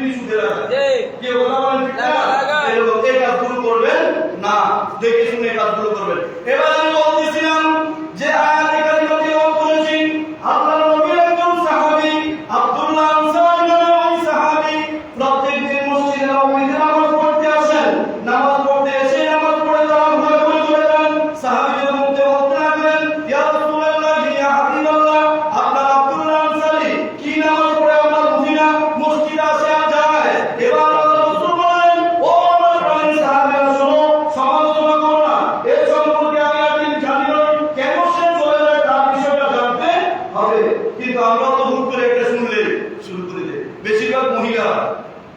tudo dela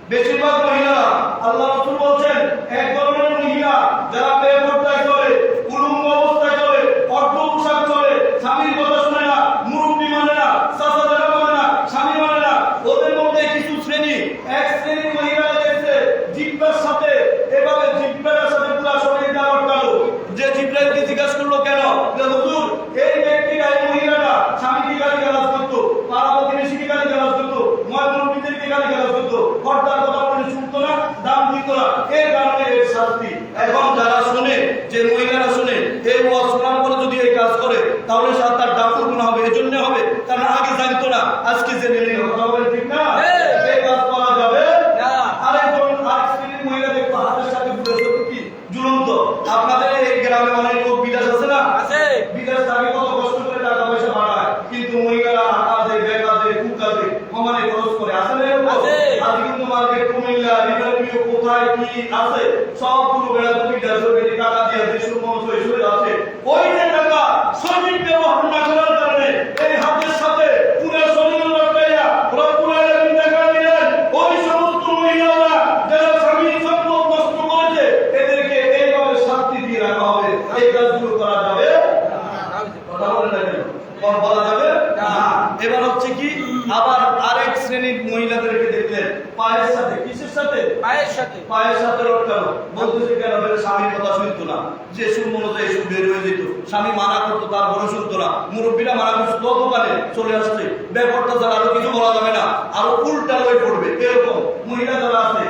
বেশিরভাগ মহিলারা আল্লাহ রসুল থাকতো না আজকে জেনে নিল কথা বলেন ঠিক না? এই করা যাবে? আরেকজন আর শ্রেণির মহিলা দেখব হাতের সাথে ঘুরে ধরতে কি ঝুলন্ত। আপনাদের এই গ্রামে অনেক লোক বিদেশ আছে না? বিদেশ থাকে কত কষ্ট করে টাকা পয়সা বাড়ায় কিন্তু মহিলারা আকাশে বেকাশে কুকাশে সমানে খরচ করে আছে না আজ কিন্তু মার্কেট কুমিল্লা রিভারভিউ কোথায় কি আছে? সব পুরো বেড়াতে বিদেশ টাকা দিয়ে দেশের মন্ত্র হিসেবে আছে ওই টাকা সঠিক ব্যবহার না বলা যাবে? না। এবার হচ্ছে কি আবার আরেক শ্রেণির মহিলাদেরকে দেখলেন পায়ের সাথে কিসের সাথে? পায়ের সাথে। পায়ের সাথে লটকানো বলতেছে কেন স্বামীর কথা শুনতো না। যে সুর মনে তো এসব বের হয়ে যেত। স্বামী মানা করতো তার তারপরে শুনতো না। মুরব্বীরা মানা করছে ততকালে চলে আসছে। ব্যাপারটা যারা আরও কিছু বলা যাবে না। আরও উল্টা হয়ে পড়বে এরকম। মহিলা যারা আছে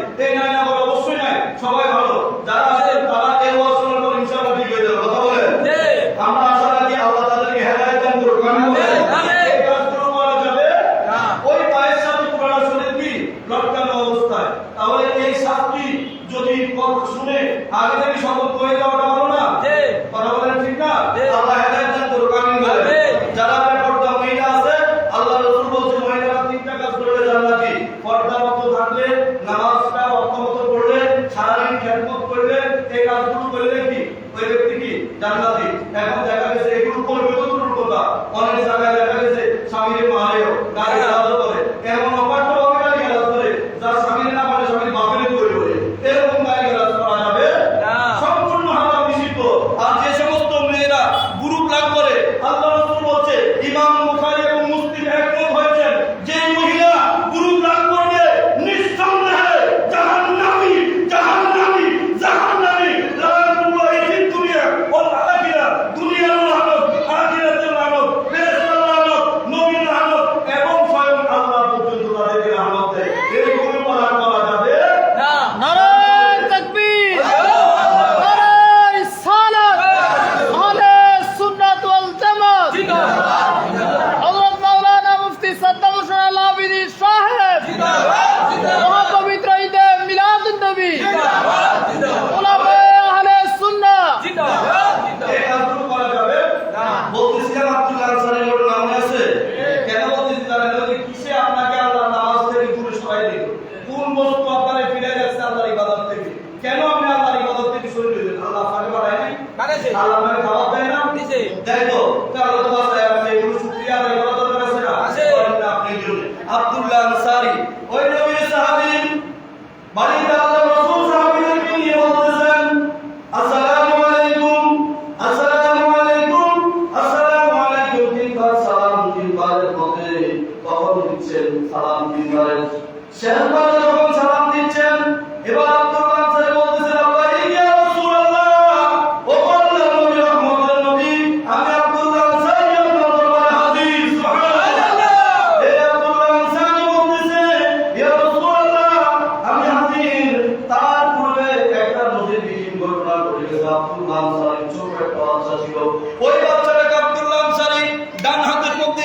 সালাম দিচ্ছেন সালাম দিচ্ছেন এবার আব্দুল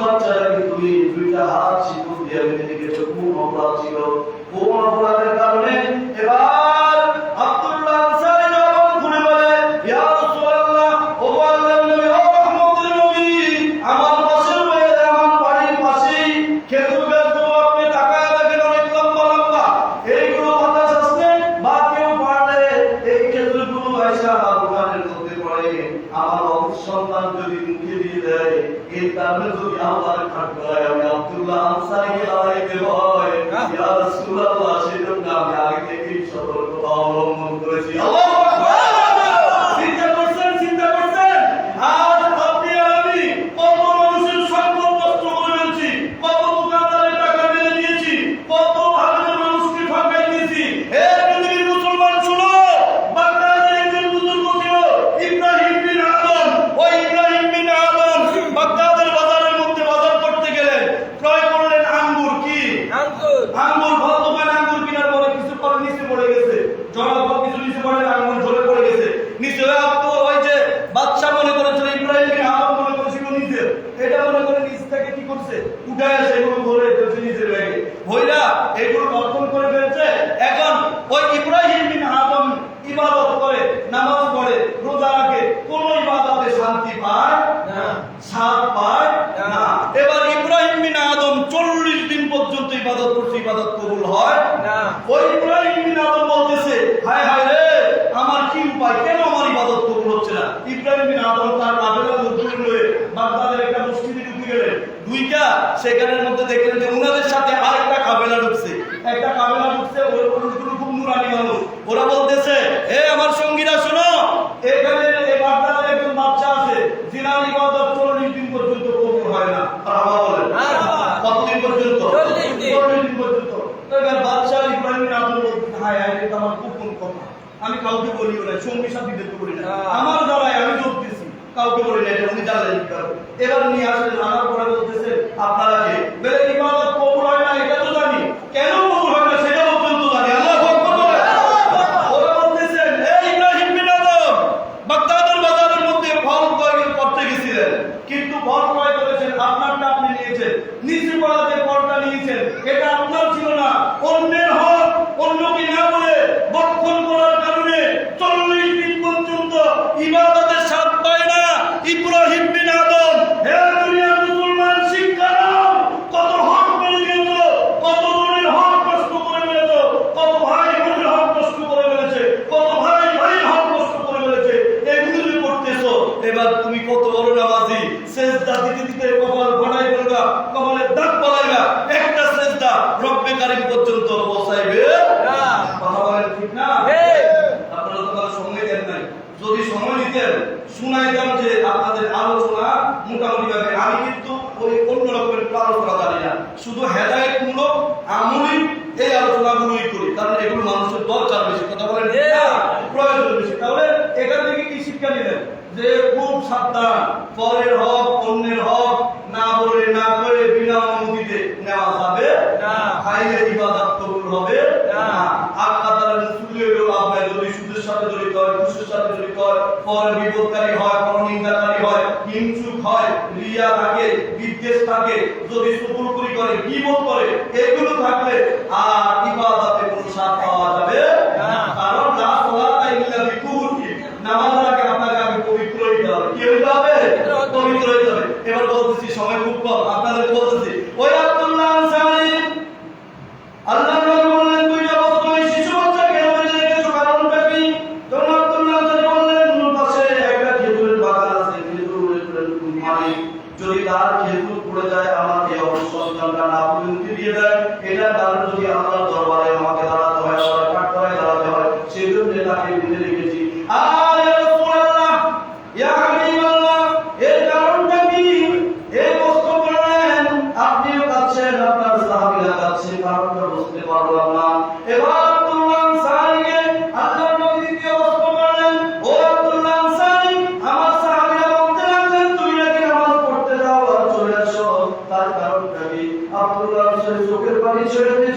বাচ্চাটাকে তুমি দুইটা হাত শান্তি পায়? সাপ পায়? এবার ইব্রাহিম বিন আদম চল্লিশ দিন পর্যন্ত ইবাদত করছে ইবাদত কবুল হয়? ওই ইব্রাহিম বিন আদম বলতেছে হায় হায় রে আমার কি উপায়? কেন আমার ইবাদত কবুল হচ্ছে না? ইব্রাহিম বিন আদম তার বাবেলা মুদ্রুল হয়ে বাগদাদের একটা মসজিদে ঢুকে গেলেন। দুইটা সেখানের মধ্যে দেখলেন যে উনাদের সাথে আরেকটা কাবেলা ঢুকছে। একটা কাবেলা ঢুকছে ওই জানলেন কি এবার নিয়ে আসলেন আনার পরে বলতেছেন আপনারা যে ইবাদত কবুল হয় না, এটা তো জানি। কেন কবুল হয় না, সেটা পর্যন্ত জানি। আল্লাহ করতে গেছিলেন। কিন্তু ফল ক্রয় করেছেন, আপনারটা আপনি নিয়েছেন। নিচু কলাতে ফলটা নিয়েছেন, এটা আপনার শুধু হেদায়তমূলক আমলি এই আলোচনাগুলোই করি। কারণ এগুলো মানুষের দরকার বেশি। কথা বলেন প্রয়োজন বেশি। তাহলে এখান থেকে কি শিক্ষা নিলেন? যে খুব সাবধান পরের হক অন্যের হক না বলে না করে বিনা অনুমতিতে নেওয়া যাবে না। খাইলে ইবাদত কবুল হবে না। আর কাতারের সুদে হলো যদি সুদের সাথে জড়িত হয় পুরুষের সাথে জড়িত হয় পরে বিপদকারী হয় পরে নিন্দাকারী হয় হিংসুক হয় রিয়া থাকে বিদ্বেষ থাকে যদি সুপুরপুরি করে কি বোধ করে এগুলো থাকলে আর ইবাদতে কোনো স্বাদ পাওয়া যাবে না। কারণ না সলাতা ইল্লা বিকুরহি নামাজ আগে আপনাকে আমি পবিত্র হইতে হবে। কি হইতে হবে? পবিত্র হইতে হবে। এবার বলতেছি সময় খুব কম। চোখের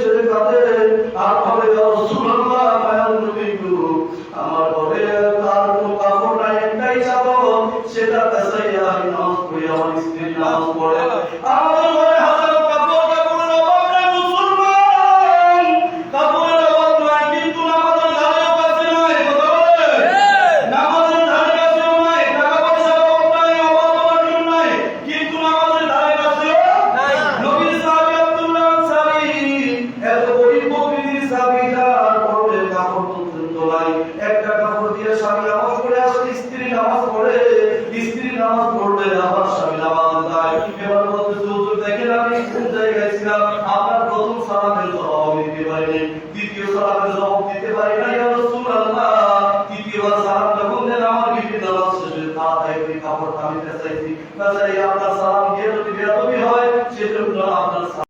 নামাজ পড়ে স্ত্রী নামাজ